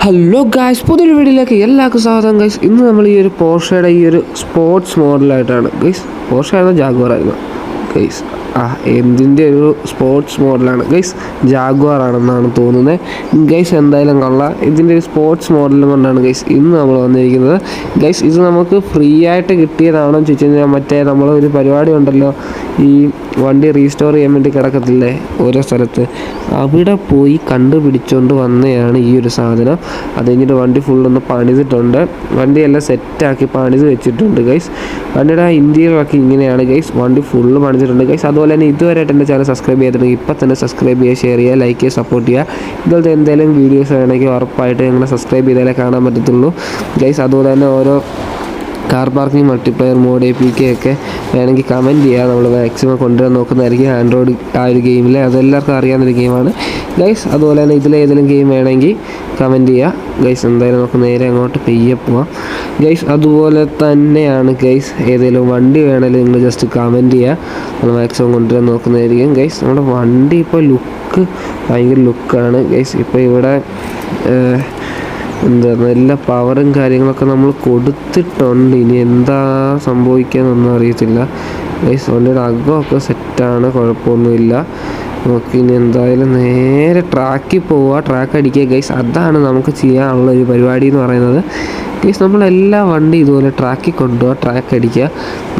Hello guys പുതിയൊരു വീഡിയോയിലേക്ക് എല്ലാവർക്കും സ്വാഗതം ഗൈസ് ഇന്ന് നമ്മൾ ഈ ഒരു പോർഷയുടെ ഈ ഒരു സ്പോർട്സ് മോഡലായിട്ടാണ് ഗൈസ് പോർഷ ആയിരുന്നു ജാഗ്വാർ ആയിരുന്നു? ഗൈസ് ആ എന്തിന്റെ ഒരു സ്പോർട്സ് മോഡലാണ് ഗൈസ് ജാഗ്വാർ ആണെന്നാണ് തോന്നുന്നത് ഗൈസ് എന്തായാലും കൊള്ളാം. ഇതിന്റെ ഒരു സ്പോർട്സ് മോഡൽ കൊണ്ടാണ് ഗൈസ് ഇന്ന് നമ്മൾ വന്നിരിക്കുന്നത്. ഗൈസ് ഇത് നമുക്ക് ഫ്രീ ആയിട്ട് കിട്ടിയതാണോ ചോദിച്ചു കഴിഞ്ഞാൽ മറ്റേ നമ്മൾ ഒരു പരിപാടി ഉണ്ടല്ലോ. ഈ വണ്ടി റീസ്റ്റോർ ചെയ്യാൻ വേണ്ടി കിടക്കത്തില്ലേ? ഓരോ സ്ഥലത്ത്. അവിടെ പോയി കണ്ടുപിടിച്ചുകൊണ്ട് വന്നതാണ് ഈ ഒരു സാധനം. അത് കഴിഞ്ഞിട്ട് വണ്ടി ഫുള്ളൊന്ന് പണിതിട്ടുണ്ട്. വണ്ടിയെല്ലാം സെറ്റാക്കി പണിത് വെച്ചിട്ടുണ്ട് ഗൈസ് വണ്ടിയുടെ ഇന്റീരിയറൊക്കെ ഇങ്ങനെയാണ് ഗൈസ് വണ്ടി ഫുള്ള് പണിതിട്ടുണ്ട് ഗൈസ് അതുപോലെ തന്നെ ഇതുവരെയായിട്ട് എന്റെ ചാനൽ സബ്സ്ക്രൈബ് ചെയ്തിട്ടുണ്ടെങ്കിൽ ഇപ്പം തന്നെ സബ്സ്ക്രൈബ് ചെയ്യുക ഷെയർ ചെയ്യുക ലൈക്ക് ചെയ്യുക സപ്പോർട്ട് ചെയ്യുക. ഇതുപോലത്തെ എന്തെങ്കിലും വീഡിയോസ് വേണമെങ്കിൽ ഉറപ്പായിട്ട് നിങ്ങളെ സബ്സ്ക്രൈബ് ചെയ്താലേ കാണാൻ പറ്റത്തുള്ളൂ. ഗൈസ് അതുപോലെ തന്നെ ഓരോ car parking multiplayer mode A P K ഒക്കെ വേണമെങ്കിൽ കമന്റ് ചെയ്യുക. നമ്മൾ മാക്സിമം കൊണ്ടുവരാൻ നോക്കുന്നതായിരിക്കും ആൻഡ്രോയിഡ് ആ ഒരു ഗെയിമിൽ അതെല്ലാവർക്കും അറിയാവുന്നൊരു ഗെയിമാണ് ഗൈസ് അതുപോലെ തന്നെ ഇതിലേതെങ്കിലും ഗെയിം വേണമെങ്കിൽ കമന്റ് ചെയ്യുക. ഗൈസ് എന്തായാലും നമുക്ക് നേരെ അങ്ങോട്ട് പെയ്യെ പോവാം. ഗൈസ് അതുപോലെ തന്നെയാണ് ഗൈസ് ഏതെങ്കിലും വണ്ടി വേണമെങ്കിൽ നിങ്ങൾ ജസ്റ്റ് കമന്റ് ചെയ്യുക നമ്മൾ മാക്സിമം കൊണ്ടുവരാൻ നോക്കുന്നതായിരിക്കും ഗൈസ് നമ്മുടെ വണ്ടി ഇപ്പോൾ ലുക്ക് ഭയങ്കര ലുക്കാണ് ഗൈസ് ഇപ്പോൾ ഇവിടെ എന്താ നല്ല പവറും കാര്യങ്ങളൊക്കെ നമ്മൾ കൊടുത്തിട്ടുണ്ട്. ഇനി എന്താ സംഭവിക്കാന്നൊന്നും അറിയത്തില്ല. ഗൈസ് വണ്ടിയുടെ അകമൊക്കെ സെറ്റാണ് കുഴപ്പമൊന്നുമില്ല. നമുക്ക് ഇനി എന്തായാലും നേരെ ട്രാക്കിൽ പോവുക ട്രാക്ക് അടിക്കുക ഗൈസ് അതാണ് നമുക്ക് ചെയ്യാനുള്ള ഒരു പരിപാടി എന്ന് പറയുന്നത്. ഗൈസ് നമ്മളെല്ലാ വണ്ടി ഇതുപോലെ ട്രാക്കിൽ കൊണ്ടുപോകുക ട്രാക്ക് അടിക്കുക.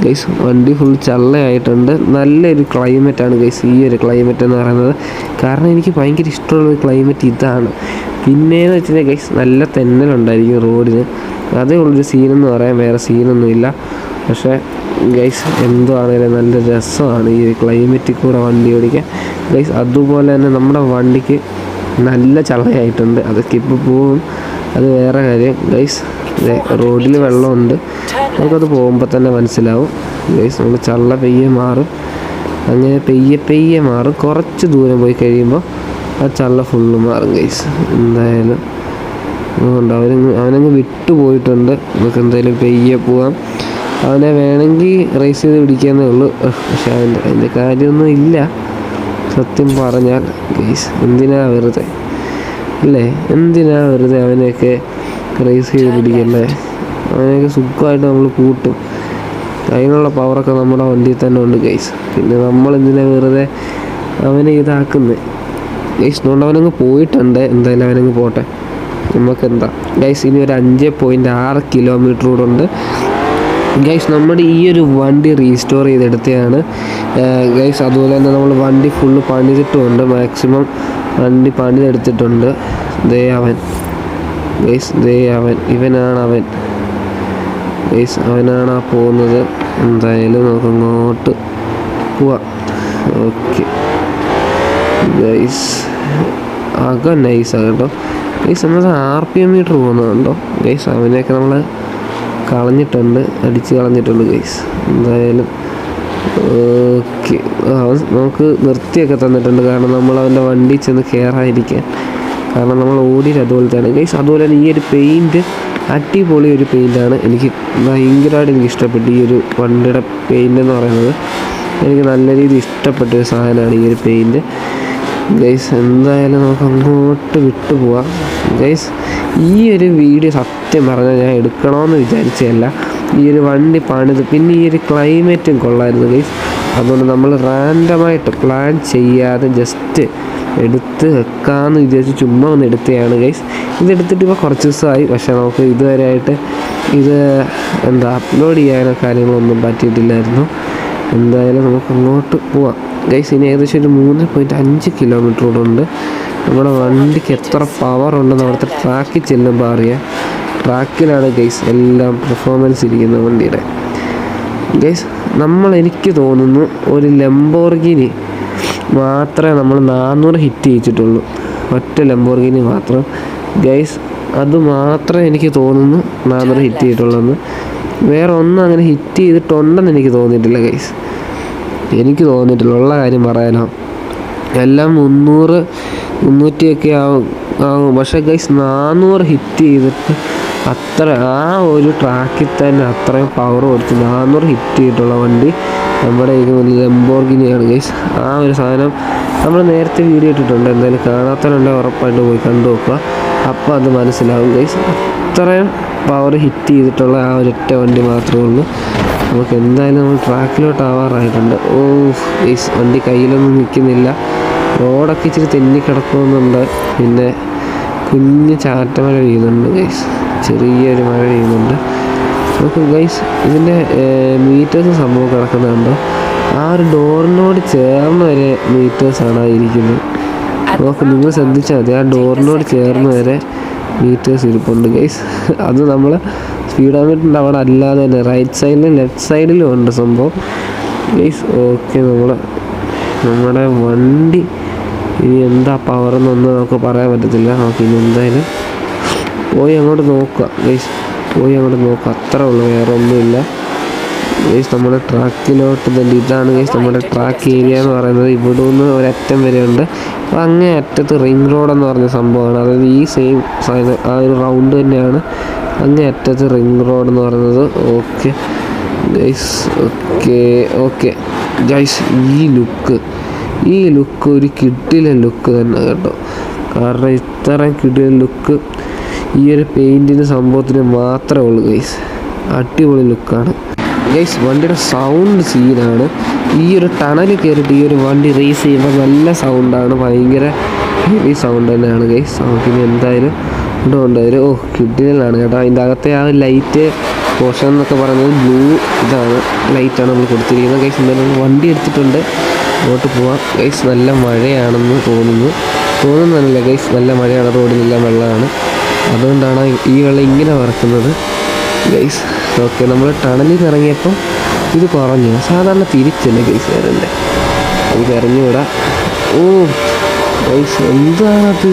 ഗൈസ് വണ്ടി ഫുൾ ചള്ളയായിട്ടുണ്ട്. നല്ലൊരു ക്ലൈമറ്റാണ് ഗൈസ് ഈ ഒരു ക്ലൈമറ്റ് എന്ന് പറയുന്നത്. കാരണം എനിക്ക് ഭയങ്കര ഇഷ്ടമുള്ള ക്ലൈമറ്റ് ഇതാണ്. പിന്നെയെന്ന് വെച്ച് കഴിഞ്ഞാൽ ഗൈസ് നല്ല തെന്നലുണ്ടായിരിക്കും റോഡിന് അതേ ഉള്ളൊരു സീനെന്ന് പറയാൻ വേറെ സീനൊന്നുമില്ല പക്ഷേ ഗൈസ് എന്തോ ആണെങ്കിലും നല്ല രസമാണ് ഈ ക്ലൈമറ്റിൽ കൂടെ വണ്ടി ഓടിക്കാൻ. ഗൈസ് അതുപോലെ തന്നെ നമ്മുടെ വണ്ടിക്ക് നല്ല ചളയായിട്ടുണ്ട് അതൊക്കെ ഇപ്പോൾ പോവും. അത് വേറെ കാര്യം. ഗൈസ് റോഡിൽ വെള്ളമുണ്ട്. നമുക്കത് പോകുമ്പോൾ തന്നെ മനസ്സിലാവും. ഗൈസ് നമ്മൾ ചള്ള പെയ്യെ മാറും. അങ്ങനെ പെയ്യെ പെയ്യെ മാറും. കുറച്ച് ദൂരം പോയി കഴിയുമ്പോൾ ആ ചള്ള ഫുള്ള് മാറും ഗൈസ് എന്തായാലും അതുകൊണ്ട് അവനങ്ങ് അവനങ്ങ് വിട്ടു പോയിട്ടുണ്ട്. നമുക്ക് എന്തായാലും പെയ്യെ പോവാം. അവനെ വേണമെങ്കിൽ റേസ് ചെയ്ത് പിടിക്കാന്നേ ഉള്ളൂ. പക്ഷെ അവന്റെ അതിന്റെ കാര്യമൊന്നും ഇല്ല. സത്യം പറഞ്ഞാൽ ഗൈസ് എന്തിനാ വെറുതെ? അല്ലേ? എന്തിനാ വെറുതെ അവനെയൊക്കെ റേസ് ചെയ്ത് പിടിക്കല്ലേ അങ്ങനെയൊക്കെ സുഖമായിട്ട് നമ്മൾ കൂട്ടും. അതിനുള്ള പവറൊക്കെ നമ്മുടെ വണ്ടിയിൽ തന്നെ ഉണ്ട് ഗൈസ് പിന്നെ നമ്മൾ എന്തിനാ വെറുതെ അവനെ ഇതാക്കുന്നത് ഗൈസ് അതുകൊണ്ട് അവനങ്ങ് പോയിട്ടുണ്ട്. എന്തായാലും അവനങ്ങ് പോട്ടെ. നമുക്കെന്താ? ഗൈസ് ഇനി ഒരു അഞ്ച് പോയിന്റ് ആറ് കിലോമീറ്റർ കൂടെ ഉണ്ട്. ഗൈസ് നമ്മുടെ ഈ ഒരു വണ്ടി റീസ്റ്റോർ ചെയ്തെടുത്തതാണ് ഗൈസ് അതുപോലെ തന്നെ നമ്മൾ വണ്ടി ഫുള്ള് പണിതിട്ടുമുണ്ട്. മാക്സിമം വണ്ടി പണിതെടുത്തിട്ടുണ്ട്. ദേ അവൻ. ഗൈസ് ദേ അവൻ ഇവനാണ് അവൻ ഗൈസ് അവനാണ് ആ പോകുന്നത്. എന്തായാലും നമുക്ക് അങ്ങോട്ട് പോവാം. ഓക്കെ ഗൈസ് ആകെ നൈസാണ് കേട്ടോ. ഗൈസ് നമ്മൾ ആർ പി എം മീറ്റർ പോകുന്നതുണ്ടോ ഗൈസ് അവനെയൊക്കെ നമ്മൾ കളഞ്ഞിട്ടുണ്ട്. അടിച്ച് കളഞ്ഞിട്ടുണ്ട് ഗൈസ് എന്തായാലും. ഓക്കെ അവൻ നമുക്ക് നിർത്തിയൊക്കെ തന്നിട്ടുണ്ട്. കാരണം നമ്മൾ അവന്റെ വണ്ടി ചെന്ന് കയറാതിരിക്കാൻ കാരണം നമ്മൾ ഓടിയത് തന്നെ ഗൈസ് അതുപോലെ തന്നെ ഈ ഒരു പെയിന്റ് അടിപൊളി ഒരു പെയിന്റാണ് എനിക്ക് ഭയങ്കരമായിട്ട് എനിക്ക് ഇഷ്ടപ്പെട്ടു ഈ ഒരു വണ്ടിയുടെ പെയിന്റ് എന്ന് പറയുന്നത്. എനിക്ക് നല്ല രീതിയിൽ ഇഷ്ടപ്പെട്ട ഒരു സാധനമാണ് ഈ ഒരു പെയിന്റ് ഗൈസ് എന്തായാലും നമുക്ക് അങ്ങോട്ട് വിട്ടു പോവാം. ഗൈസ് ഈ ഒരു വീഡിയോ സത്യം പറഞ്ഞാൽ ഞാൻ എടുക്കണമെന്ന് വിചാരിച്ചതല്ല. ഈ ഒരു വണ്ടി പണിത് പിന്നെ ഈ ഒരു ക്ലൈമറ്റും കൊള്ളായിരുന്നു ഗൈസ് അതുകൊണ്ട് നമ്മൾ റാൻഡമായിട്ട് പ്ലാൻ ചെയ്യാതെ ജസ്റ്റ് എടുത്ത് വെക്കാമെന്ന് വിചാരിച്ച് ചുമ്മാ ഒന്ന് എടുത്തതാണ് ഗൈസ് ഇതെടുത്തിട്ട് ഇപ്പോൾ കുറച്ച് ദിവസമായി. പക്ഷേ നമുക്ക് ഇതുവരെയായിട്ട് ഇത് എന്താ അപ്ലോഡ് ചെയ്യാനോ കാര്യങ്ങളൊന്നും പറ്റിയിട്ടില്ലായിരുന്നു. എന്തായാലും നമുക്ക് അങ്ങോട്ട് പോവാം. ഗൈസ് ഇനി ഏകദേശം ഒരു മൂന്ന് പോയിന്റ് അഞ്ച് കിലോമീറ്റർ കൂടെ ഉണ്ട്. നമ്മുടെ വണ്ടിക്ക് എത്ര പവർ ഉണ്ടെന്ന് അവിടുത്തെ ട്രാക്കിൽ ചെല്ലുമ്പോൾ അറിയാം. ട്രാക്കിലാണ് ഗൈസ് എല്ലാം പെർഫോമൻസ് ഇരിക്കുന്ന വണ്ടിയുടെ. ഗൈസ് നമ്മൾ എനിക്ക് തോന്നുന്നു ഒരു ലംബോർഗിനി മാത്രമേ നമ്മൾ നാനൂറ് ഹിറ്റ് ചെയ്യിച്ചിട്ടുള്ളൂ ഒറ്റ ലംബോർഗിനി മാത്രം. ഗൈസ് അത് മാത്രമേ എനിക്ക് തോന്നുന്നു നാനൂറ് ഹിറ്റ് ചെയ്തിട്ടുള്ളൂ വേറെ ഒന്നും അങ്ങനെ ഹിറ്റ് ചെയ്തിട്ടുണ്ടെന്ന് എനിക്ക് തോന്നിയിട്ടില്ല ഗൈസ് എനിക്ക് തോന്നിയിട്ടില്ല. ഉള്ള കാര്യം പറയാനോ? എല്ലാം മുന്നൂറ് മുന്നൂറ്റിയൊക്കെ ആവും ആവും. പക്ഷേ ഗൈസ് നാനൂറ് ഹിറ്റ് ചെയ്തിട്ട് അത്ര ആ ഒരു ട്രാക്കിൽ തന്നെ അത്രയും പവർ കൊടുത്ത് നാനൂറ് ഹിറ്റ് ചെയ്തിട്ടുള്ള വണ്ടി നമ്മുടെ ലംബോർഗിനിയാണ് ഗൈസ് ആ ഒരു സാധനം നമ്മൾ നേരത്തെ വീഡിയോ ഇട്ടിട്ടുണ്ട്. എന്തായാലും കാണാത്തവരുണ്ടെങ്കിൽ ഉറപ്പായിട്ട് പോയി കണ്ടു നോക്കുക. അപ്പോൾ അത് മനസ്സിലാവും ഗൈസ് അത്രയും പവർ ഹിറ്റ് ചെയ്തിട്ടുള്ള ആ ഒരൊറ്റ വണ്ടി മാത്രമേ ഉള്ളൂ. നമുക്ക് എന്തായാലും നമ്മൾ ട്രാക്കിലോട്ട് ആവാറായിട്ടുണ്ട്. ഓ ഗൈസ് വണ്ടി കയ്യിലൊന്നും നിൽക്കുന്നില്ല. റോഡൊക്കെ ഇച്ചിരി തെന്നി കിടക്കുന്നുണ്ട്. പിന്നെ കുഞ്ഞ് ചാറ്റമഴ പെയ്യുന്നുണ്ട് ഗൈസ് ചെറിയൊരു മഴ പെയ്യുന്നുണ്ട്. നോക്കൂ ഗൈസ് ഇതിന്റെ മീറ്റേഴ്സ് സംഭവം കിടക്കുന്നുണ്ടോ? ആ ഒരു ഡോറിനോട് ചേർന്ന് വരെ മീറ്റേഴ്സാണ് ഇരിക്കുന്നത്? നോക്ക് നിങ്ങൾ ശ്രദ്ധിച്ചാൽ മതി. ആ ഡോറിനോട് ചേർന്ന് വരെ മീറ്റേഴ്സ് ഇരിപ്പുണ്ട് ഗൈസ് അത് നമ്മൾ സ്പീഡോമീറ്ററിന്റെ അവിടെ അല്ലാതെ തന്നെ റൈറ്റ് സൈഡിലും ലെഫ്റ്റ് സൈഡിലും ഉണ്ട് സംഭവം. ഗൈസ് ഓക്കെ നമ്മൾ നമ്മുടെ വണ്ടി ഇനി എന്താ പവർ എന്നൊന്നും നമുക്ക് പറയാൻ പറ്റത്തില്ല. നമുക്ക് ഇനി എന്തായാലും പോയി അങ്ങോട്ട് നോക്കുക. ഗൈസ് പോയി അങ്ങോട്ട് നോക്കുക. അത്ര ഉള്ളൂ വേറെ ഒന്നുമില്ല. ഗൈസ് നമ്മുടെ ട്രാക്കിലോട്ട് തന്നെ ഇതാണ് ഗൈസ് നമ്മുടെ ട്രാക്ക് ഏരിയ എന്ന് പറയുന്നത്. ഇവിടെ നിന്ന് ഒരറ്റം വരെ ഉണ്ട് അപ്പോൾ അങ്ങേ അറ്റത്ത് റിംഗ് റോഡ് എന്ന് പറഞ്ഞ സംഭവമാണ്. അതായത് ഈ സെയിം ആ ഒരു റൗണ്ട് തന്നെയാണ് അങ്ങേ അറ്റത്ത് റിംഗ് റോഡ് എന്ന് പറയുന്നത്. Okay guys okay okay guys ഈ ലുക്ക് ഈ ലുക്ക് ഒരു കിട്ടിലെ ലുക്ക് തന്നെ കേട്ടോ. കാരണം ഇത്രയും കിടിലൻ ലുക്ക് ഈ ഒരു പെയിന്റിന് സംഭവത്തിന് മാത്രമേ ഉള്ളൂ ഗൈസ് അടിപൊളി ലുക്കാണ് ഗൈസ് വണ്ടിയുടെ സൗണ്ട് സീനാണ് ഈ ഒരു ടണൽ കയറിയിട്ട് ഈ ഒരു വണ്ടി റേസ് ചെയ്യുമ്പോൾ നല്ല സൗണ്ടാണ് ഭയങ്കര ഹെവി സൗണ്ട് തന്നെയാണ് ഗൈസ് നമുക്കിനി എന്തായാലും ഉണ്ടോണ്ടായാലും ഓ കിഡിലാണ് കേട്ടോ. അതിന്റെ അകത്തെ ആ ലൈറ്റ് പോർഷൻ എന്നൊക്കെ പറയുന്നത് ബ്ലൂ ഇതാണ്. ലൈറ്റാണ് നമ്മൾ കൊടുത്തിരിക്കുന്നത്. ഗൈസ് എന്തായാലും വണ്ടി എടുത്തിട്ടുണ്ട്. അങ്ങോട്ട് പോവാം. ഗൈസ് നല്ല മഴയാണെന്ന് തോന്നുന്നു. തോന്നുന്നതല്ല ഗൈസ് നല്ല മഴയാണ്. റോഡിലെല്ലാം വെള്ളമാണ്. അതുകൊണ്ടാണ് ഈ വെള്ളം ഇങ്ങനെ വറക്കുന്നത്. ഗൈസ് ഓക്കെ നമ്മൾ ടണലിൽ നിന്ന് ഇറങ്ങിയപ്പോൾ ഇത് കുറഞ്ഞു. സാധാരണ തിരിച്ചല്ലേ ഗൈസ് വരണ്ടേ? നമുക്ക് ഇറങ്ങിവിടാം ഓ ഗൈസ് എന്താണത്?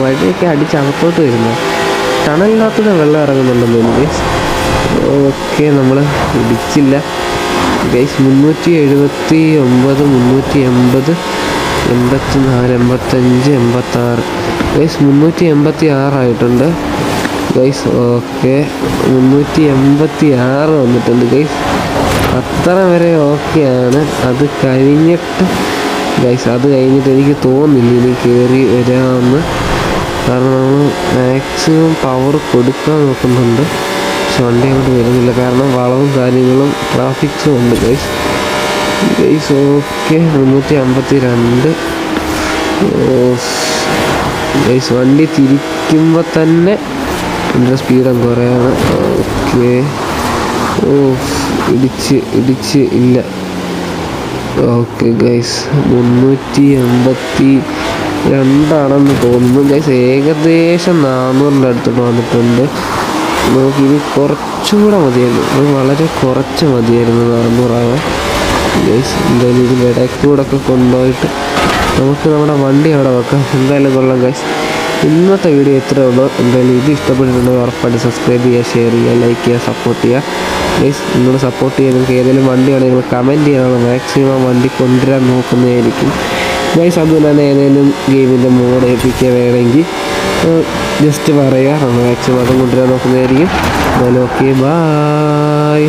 വഴിയൊക്കെ അടിച്ച് അകത്തോട്ട് വരുന്നത് ടണലിനകത്തൂടെ വെള്ളം ഇറങ്ങുന്നുണ്ടെന്ന് തോന്നുന്നു ഗൈസ് ഓക്കെ നമ്മൾ ഇടിച്ചില്ല. ഗൈസ് മുന്നൂറ്റി എഴുപത്തി ഒമ്പത് മുന്നൂറ്റി എൺപത് എൺപത്തി നാല് എൺപത്തഞ്ച് എൺപത്താറ്. ഗൈസ് മുന്നൂറ്റി എൺപത്തി ആറായിട്ടുണ്ട് ഗൈസ് ഓക്കെ മുന്നൂറ്റി എൺപത്തി ആറ് വന്നിട്ടുണ്ട് ഗൈസ് അത്ര വരെ ഓക്കെയാണ് അത് കഴിഞ്ഞിട്ട് ഗൈസ് അത് കഴിഞ്ഞിട്ട് എനിക്ക് തോന്നുന്നില്ല ഇനി കയറി വരാമെന്ന്. കാരണം നമ്മൾ മാക്സിമം പവർ കൊടുക്കാൻ നോക്കുന്നുണ്ട്. പക്ഷെ വണ്ടി അങ്ങോട്ട് വരുന്നില്ല. കാരണം വളവും കാര്യങ്ങളും ട്രാഫിക്സും ഉണ്ട് ഗൈസ് ഗൈസ് ഓക്കെ മുന്നൂറ്റി അമ്പത്തി രണ്ട് ഗൈസ് വണ്ടി തിരിക്കുമ്പോൾ തന്നെ എന്റെ സ്പീഡ് കുറയാണ്. ഓക്കെ ഓ ഇടിച്ച് ഇടിച്ച് ഇല്ല. ഓക്കെ ഗൈസ് മുന്നൂറ്റി എൺപത്തി രണ്ടാണെന്ന് തോന്നുന്നു. ഗൈസ് ഏകദേശം നാനൂറിന്റെ അടുത്തോട്ട് വന്നിട്ടുണ്ട്. നമുക്ക് ഇനി കുറച്ചുകൂടെ മതിയായിരുന്നു. ഇത് വളരെ കുറച്ച് മതിയായിരുന്നു നാനൂറാവാൻ ഗൈസ് എന്തായാലും ഇടയിൽ കൂടെ ഒക്കെ കൊണ്ടുപോയിട്ട് നമുക്ക് നമ്മുടെ വണ്ടി അവിടെ വെക്കാം. എന്തായാലും കൊള്ളാം ഗൈസ് ഇന്നത്തെ വീഡിയോ ഇത്രയേ ഉള്ളൂ. എന്തായാലും ഇത് ഇഷ്ടപ്പെട്ടിട്ടുണ്ടെങ്കിൽ ഉറപ്പായിട്ട് സബ്സ്ക്രൈബ് ചെയ്യുക ഷെയർ ചെയ്യുക ലൈക്ക് ചെയ്യുക സപ്പോർട്ട് ചെയ്യുക. ഗൈസ് നിങ്ങൾ സപ്പോർട്ട് ചെയ്യുക. നിങ്ങൾക്ക് ഏതെങ്കിലും വണ്ടി വേണമെങ്കിൽ നിങ്ങൾ കമന്റ് ചെയ്യണം മാക്സിമം വണ്ടി കൊണ്ടുവരാൻ നോക്കുന്നതായിരിക്കും. ഗൈസ് അതുപോലെ തന്നെ ഏതെങ്കിലും ഗെയിമിന്റെ മോഡ് ഏൽപ്പിക്കുക വേണമെങ്കിൽ ജസ്റ്റ് പറയുക. നമ്മൾ മാക്സിമം അതും കൊണ്ടുവരാൻ നോക്കുന്നതായിരിക്കും. എന്നാലും ഓക്കെ ബായ്